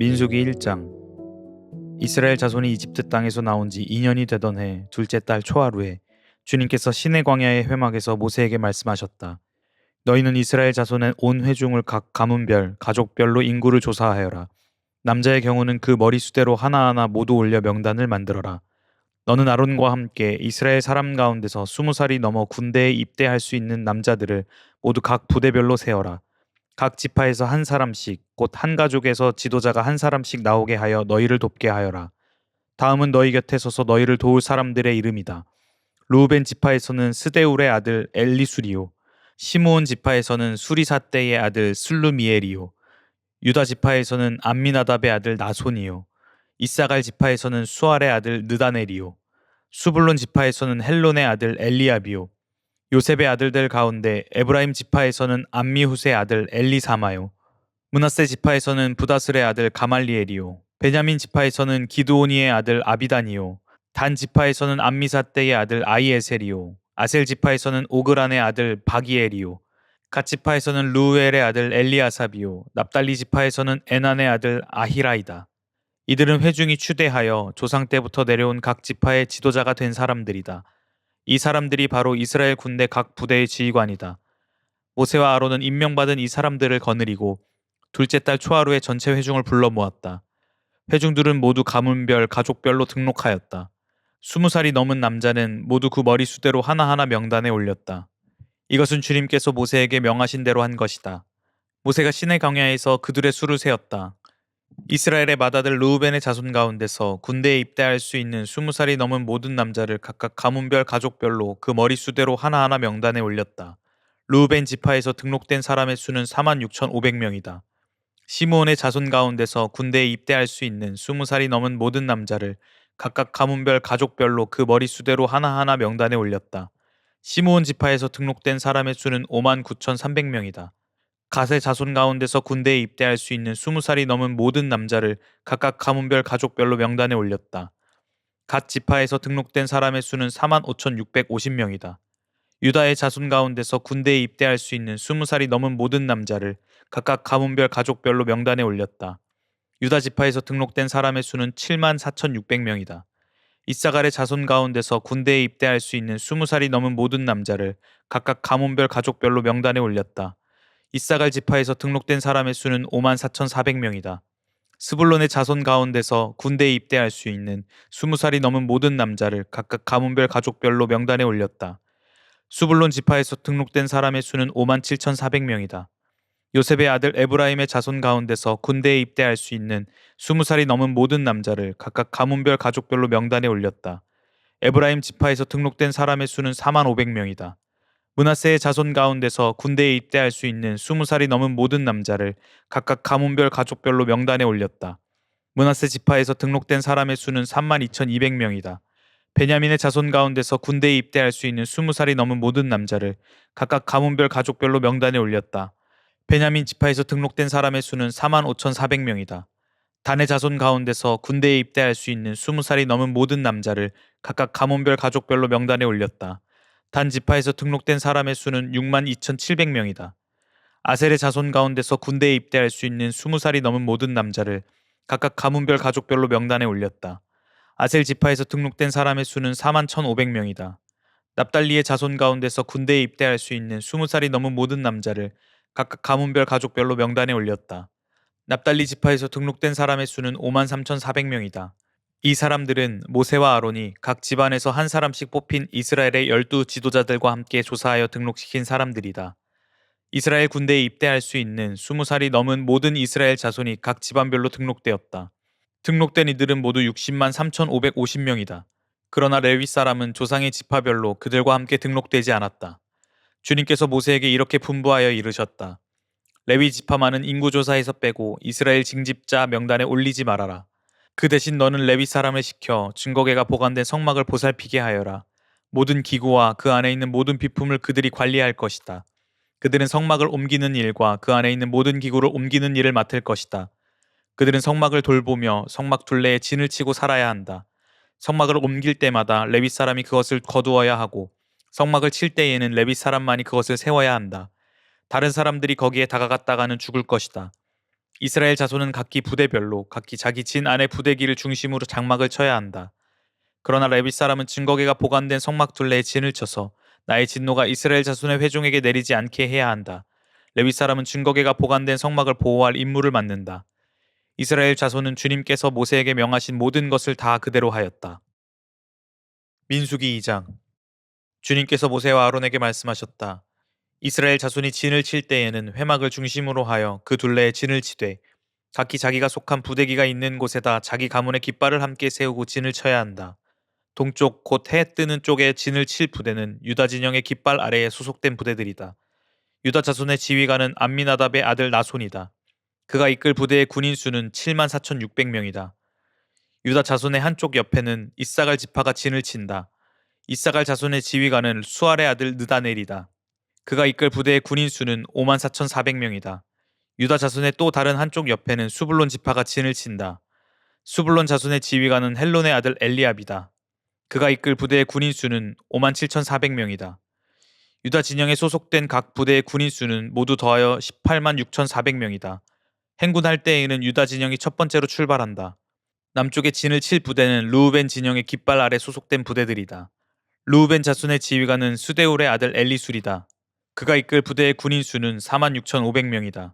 민수기 1장 이스라엘 자손이 이집트 땅에서 나온 지 2년이 되던 해 둘째 달 초하루에 주님께서 시내 광야의 회막에서 모세에게 말씀하셨다. 너희는 이스라엘 자손의 온 회중을 각 가문별, 가족별로 인구를 조사하여라. 남자의 경우는 그 머리수대로 하나하나 모두 올려 명단을 만들어라. 너는 아론과 함께 이스라엘 사람 가운데서 스무 살이 넘어 군대에 입대할 수 있는 남자들을 모두 각 부대별로 세어라. 각 지파에서 한 사람씩 곧 한 가족에서 지도자가 한 사람씩 나오게 하여 너희를 돕게 하여라. 다음은 너희 곁에 서서 너희를 도울 사람들의 이름이다. 루벤 지파에서는 스데울의 아들 엘리수리오, 시므온 지파에서는 수리사떼의 아들 슬루미엘이요, 유다 지파에서는 암미나답의 아들 나손이요, 이사갈 지파에서는 수알의 아들 느다넬이요, 수불론 지파에서는 헬론의 아들 엘리압이요, 요셉의 아들들 가운데 에브라임 지파에서는 암미훗의 아들 엘리사마요. 문하세 지파에서는 부다슬의 아들 가말리엘이요. 베냐민 지파에서는 기드오니의 아들 아비단이요. 단 지파에서는 암미사떼의 아들 아이에셀이요. 아셀 지파에서는 오그란의 아들 바기엘이요. 갓 지파에서는 루엘의 아들 엘리아삽이요. 납달리 지파에서는 에난의 아들 아히라이다. 이들은 회중이 추대하여 조상 때부터 내려온 각 지파의 지도자가 된 사람들이다. 이 사람들이 바로 이스라엘 군대 각 부대의 지휘관이다. 모세와 아론은 임명받은 이 사람들을 거느리고 둘째 달 초하루에 전체 회중을 불러 모았다. 회중들은 모두 가문별, 가족별로 등록하였다. 스무 살이 넘은 남자는 모두 그 머리수대로 하나하나 명단에 올렸다. 이것은 주님께서 모세에게 명하신 대로 한 것이다. 모세가 시내 광야에서 그들의 수를 세었다. 이스라엘의 맏아들 루우벤의 자손 가운데서 군대에 입대할 수 있는 스무 살이 넘은 모든 남자를 각각 가문별 가족별로 그 머리수대로 하나하나 명단에 올렸다. 루우벤 지파에서 등록된 사람의 수는 46,500명이다. 시므온의 자손 가운데서 군대에 입대할 수 있는 스무 살이 넘은 모든 남자를 각각 가문별 가족별로 그 머리수대로 하나하나 명단에 올렸다. 시므온 지파에서 등록된 사람의 수는 59,300명이다. 갓의 자손 가운데서 군대에 입대할 수 있는 20살이 넘은 모든 남자를 각각 가문별 가족별로 명단에 올렸다. 갓 지파에서 등록된 사람의 수는 45,650명이다. 유다의 자손 가운데서 군대에 입대할 수 있는 20살이 넘은 모든 남자를 각각 가문별 가족별로 명단에 올렸다. 유다 지파에서 등록된 사람의 수는 74,600명이다. 이사갈의 자손 가운데서 군대에 입대할 수 있는 20살이 넘은 모든 남자를 각각 가문별 가족별로 명단에 올렸다. 이사갈 지파에서 등록된 사람의 수는 5만 4,400명이다. 스불론의 자손 가운데서 군대에 입대할 수 있는 20살이 넘은 모든 남자를 각각 가문별 가족별로 명단에 올렸다. 수불론 지파에서 등록된 사람의 수는 5만 7,400명이다. 요셉의 아들 에브라임의 자손 가운데서 군대에 입대할 수 있는 20살이 넘은 모든 남자를 각각 가문별 가족별로 명단에 올렸다. 에브라임 지파에서 등록된 사람의 수는 4만 500명이다. 문하세의 자손 가운데서 군대에 입대할 수 있는 20살이 넘은 모든 남자를 각각 가문별 가족별로 명단에 올렸다. 문하세 지파에서 등록된 사람의 수는 3만 2,200명이다. 베냐민의 자손 가운데서 군대에 입대할 수 있는 20살이 넘은 모든 남자를 각각 가문별 가족별로 명단에 올렸다. 베냐민 지파에서 등록된 사람의 수는 4만 5,400명이다. 단의 자손 가운데서 군대에 입대할 수 있는 20살이 넘은 모든 남자를 각각 가문별 가족별로 명단에 올렸다. 단 지파에서 등록된 사람의 수는 6만 2,700명이다. 아셀의 자손 가운데서 군대에 입대할 수 있는 20살이 넘은 모든 남자를 각각 가문별 가족별로 명단에 올렸다. 아셀 지파에서 등록된 사람의 수는 4만 1,500명이다. 납달리의 자손 가운데서 군대에 입대할 수 있는 20살이 넘은 모든 남자를 각각 가문별 가족별로 명단에 올렸다. 납달리 지파에서 등록된 사람의 수는 5만 3,400명이다. 이 사람들은 모세와 아론이 각 집안에서 한 사람씩 뽑힌 이스라엘의 열두 지도자들과 함께 조사하여 등록시킨 사람들이다. 이스라엘 군대에 입대할 수 있는 20살이 넘은 모든 이스라엘 자손이 각 집안별로 등록되었다. 등록된 이들은 모두 60만 3,550명이다. 그러나 레위 사람은 조상의 지파별로 그들과 함께 등록되지 않았다. 주님께서 모세에게 이렇게 분부하여 이르셨다. 레위 지파만은 인구조사에서 빼고 이스라엘 징집자 명단에 올리지 말아라. 그 대신 너는 레위 사람을 시켜 증거계가 보관된 성막을 보살피게 하여라. 모든 기구와 그 안에 있는 모든 비품을 그들이 관리할 것이다. 그들은 성막을 옮기는 일과 그 안에 있는 모든 기구를 옮기는 일을 맡을 것이다. 그들은 성막을 돌보며 성막 둘레에 진을 치고 살아야 한다. 성막을 옮길 때마다 레위 사람이 그것을 거두어야 하고 성막을 칠 때에는 레위 사람만이 그것을 세워야 한다. 다른 사람들이 거기에 다가갔다가는 죽을 것이다. 이스라엘 자손은 각기 부대별로 각기 자기 진 안의 부대기를 중심으로 장막을 쳐야 한다. 그러나 레위 사람은 증거계가 보관된 성막 둘레에 진을 쳐서 나의 진노가 이스라엘 자손의 회중에게 내리지 않게 해야 한다. 레위 사람은 증거계가 보관된 성막을 보호할 임무를 맡는다. 이스라엘 자손은 주님께서 모세에게 명하신 모든 것을 다 그대로 하였다. 민수기 2장 주님께서 모세와 아론에게 말씀하셨다. 이스라엘 자손이 진을 칠 때에는 회막을 중심으로 하여 그 둘레에 진을 치되 각기 자기가 속한 부대기가 있는 곳에다 자기 가문의 깃발을 함께 세우고 진을 쳐야 한다. 동쪽 곧 해 뜨는 쪽에 진을 칠 부대는 유다 진영의 깃발 아래에 소속된 부대들이다. 유다 자손의 지휘관은 암미나답의 아들 나손이다. 그가 이끌 부대의 군인 수는 7만 4,600명이다. 유다 자손의 한쪽 옆에는 이사갈 지파가 진을 친다. 이사갈 자손의 지휘관은 수알의 아들 느다넬이다. 그가 이끌 부대의 군인 수는 5만 4,400명이다. 유다 자손의 또 다른 한쪽 옆에는 수블론 지파가 진을 친다. 수블론 자손의 지휘관은 헬론의 아들 엘리압이다. 그가 이끌 부대의 군인 수는 5만 7,400명이다. 유다 진영에 소속된 각 부대의 군인 수는 모두 더하여 18만 6,400명이다. 행군할 때에는 유다 진영이 첫 번째로 출발한다. 남쪽에 진을 칠 부대는 루우벤 진영의 깃발 아래 소속된 부대들이다. 루우벤 자손의 지휘관은 수데울의 아들 엘리술이다. 그가 이끌 부대의 군인 수는 4만 6,500명이다.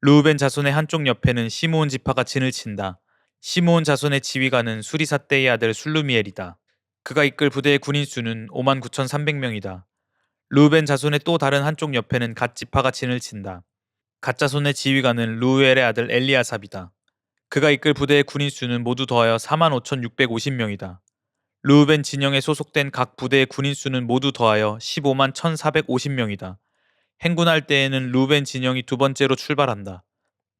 루우벤 자손의 한쪽 옆에는 시므온 지파가 진을 친다. 시므온 자손의 지휘관은 수리사 때의 아들 술루미엘이다. 그가 이끌 부대의 군인 수는 5만 9,300명이다. 루벤 자손의 또 다른 한쪽 옆에는 갓 지파가 진을 친다. 갓 자손의 지휘관은 루우엘의 아들 엘리아삽이다. 그가 이끌 부대의 군인 수는 모두 더하여 4만 5,650명이다. 루벤 진영에 소속된 각 부대의 군인 수는 모두 더하여 15만 1,450명이다. 행군할 때에는 루벤 진영이 두 번째로 출발한다.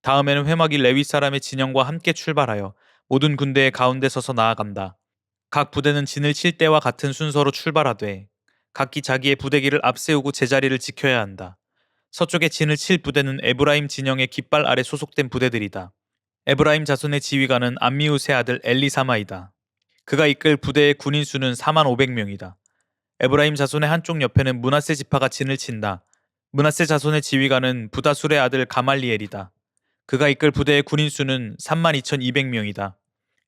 다음에는 회막이 레위 사람의 진영과 함께 출발하여 모든 군대의 가운데 서서 나아간다. 각 부대는 진을 칠 때와 같은 순서로 출발하되 각기 자기의 부대기를 앞세우고 제자리를 지켜야 한다. 서쪽에 진을 칠 부대는 에브라임 진영의 깃발 아래 소속된 부대들이다. 에브라임 자손의 지휘관은 암미우스의 아들 엘리사마이다. 그가 이끌 부대의 군인 수는 4만 500명이다. 에브라임 자손의 한쪽 옆에는 문하세 지파가 진을 친다. 문하세 자손의 지휘관은 부다술의 아들 가말리엘이다. 그가 이끌 부대의 군인 수는 3만 2,200명이다.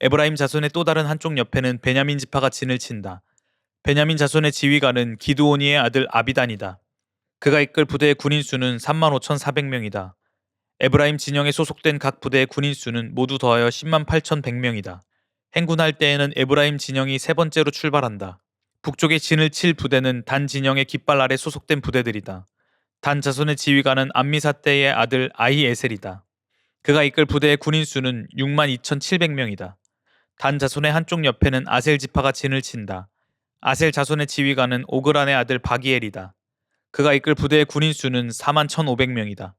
에브라임 자손의 또 다른 한쪽 옆에는 베냐민 지파가 진을 친다. 베냐민 자손의 지휘관은 기드오니의 아들 아비단이다. 그가 이끌 부대의 군인 수는 3만 5,400명이다. 에브라임 진영에 소속된 각 부대의 군인 수는 모두 더하여 10만 8,100명이다. 행군할 때에는 에브라임 진영이 세 번째로 출발한다. 북쪽에 진을 칠 부대는 단 진영의 깃발 아래 소속된 부대들이다. 단 자손의 지휘관은 암미사 때의 아들 아이에셀이다. 그가 이끌 부대의 군인 수는 6만 2,700명이다. 단 자손의 한쪽 옆에는 아셀 지파가 진을 친다. 아셀 자손의 지휘관은 오그란의 아들 바기엘이다. 그가 이끌 부대의 군인 수는 4만 1,500명이다.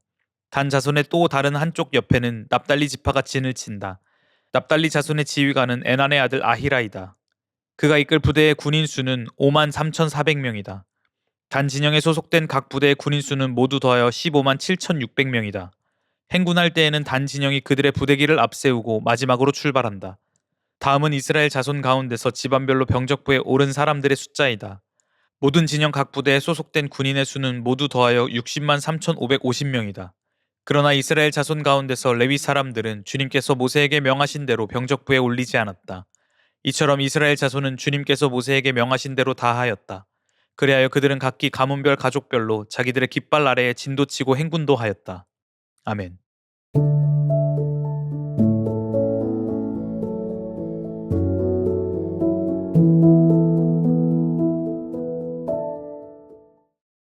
단 자손의 또 다른 한쪽 옆에는 납달리 지파가 진을 친다. 납달리 자손의 지휘관은 에난의 아들 아히라이다. 그가 이끌 부대의 군인 수는 5만 3,400명이다. 단 진영에 소속된 각 부대의 군인 수는 모두 더하여 15만 7,600명이다. 행군할 때에는 단 진영이 그들의 부대기를 앞세우고 마지막으로 출발한다. 다음은 이스라엘 자손 가운데서 집안별로 병적부에 오른 사람들의 숫자이다. 모든 진영 각 부대에 소속된 군인의 수는 모두 더하여 60만 3,550명이다. 그러나 이스라엘 자손 가운데서 레위 사람들은 주님께서 모세에게 명하신 대로 병적부에 올리지 않았다. 이처럼 이스라엘 자손은 주님께서 모세에게 명하신 대로 다 하였다. 그리하여 그들은 각기 가문별 가족별로 자기들의 깃발 아래에 진도치고 행군도 하였다. 아멘.